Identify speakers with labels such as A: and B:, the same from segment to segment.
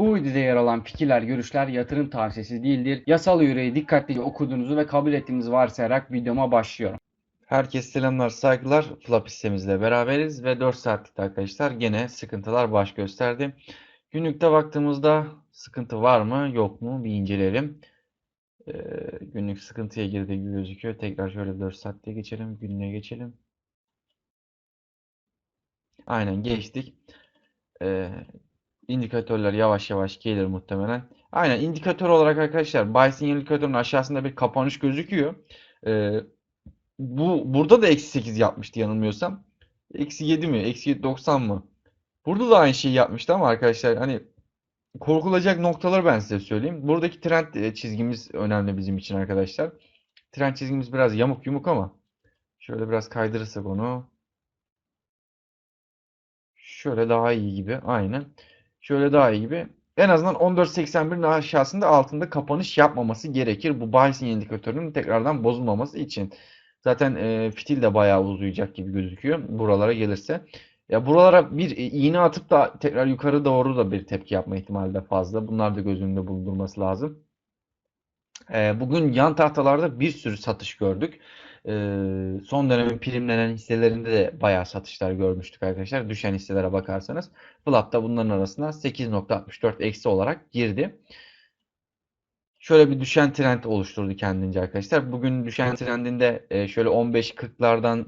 A: Bu videoda yer alan fikirler, görüşler yatırım tavsiyesi değildir. Yasal yüreği dikkatlice okuduğunuzu ve kabul ettiğinizi varsayarak videoma başlıyorum.
B: Herkese selamlar, saygılar. Flap hissemizle beraberiz ve 4 saatlikte arkadaşlar gene sıkıntılar baş gösterdi. Günlükte baktığımızda sıkıntı var mı yok mu bir inceleyelim. Ee, günlük sıkıntıya girdiği gibi gözüküyor. Tekrar şöyle 4 saatliğe geçelim. Günlüğe geçelim. Aynen geçtik. Ee, indikatörler yavaş yavaş gelir muhtemelen. Aynen indikatör olarak arkadaşlar buy sinyal indikatörünün aşağısında bir kapanış gözüküyor. Ee, bu burada da eksi 8 yapmıştı yanılmıyorsam. Eksi 7 mi? Eksi 90 mı? Burada da aynı şeyi yapmıştı ama arkadaşlar hani korkulacak noktaları ben size söyleyeyim. Buradaki trend e, çizgimiz önemli bizim için arkadaşlar. Trend çizgimiz biraz yamuk yumuk ama şöyle biraz kaydırırsak onu şöyle daha iyi gibi. Aynen. Şöyle daha iyi gibi. En azından 14.81'in aşağısında altında kapanış yapmaması gerekir. Bu buy indikatörünün tekrardan bozulmaması için. Zaten e, fitil de bayağı uzayacak gibi gözüküyor buralara gelirse. Ya buralara bir e, iğne atıp da tekrar yukarı doğru da bir tepki yapma ihtimali de fazla. Bunlar da göz önünde bulundurması lazım. E, bugün yan tahtalarda bir sürü satış gördük. E, son dönemin primlenen hisselerinde de bayağı satışlar görmüştük arkadaşlar. Düşen hisselere bakarsanız. Flat da bunların arasına 8.64 eksi olarak girdi. Şöyle bir düşen trend oluşturdu kendince arkadaşlar. Bugün düşen trendinde e, şöyle 15-40'lardan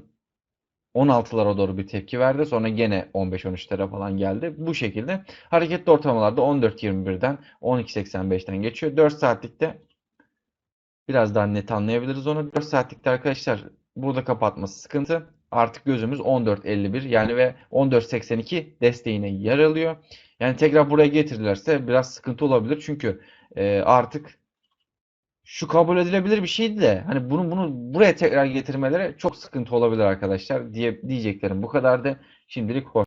B: 16'lara doğru bir tepki verdi. Sonra gene 15-13'lere falan geldi. Bu şekilde hareketli ortalamalarda 14.21'den 12.85'ten geçiyor. 4 saatlikte biraz daha net anlayabiliriz onu. 4 saatlikte arkadaşlar burada kapatması sıkıntı. Artık gözümüz 14.51 yani ve 14.82 desteğine yer alıyor. Yani tekrar buraya getirdilerse biraz sıkıntı olabilir. Çünkü e, artık şu kabul edilebilir bir şeydi de hani bunu bunu buraya tekrar getirmeleri çok sıkıntı olabilir arkadaşlar diye diyeceklerim bu kadardı. Şimdilik hoş.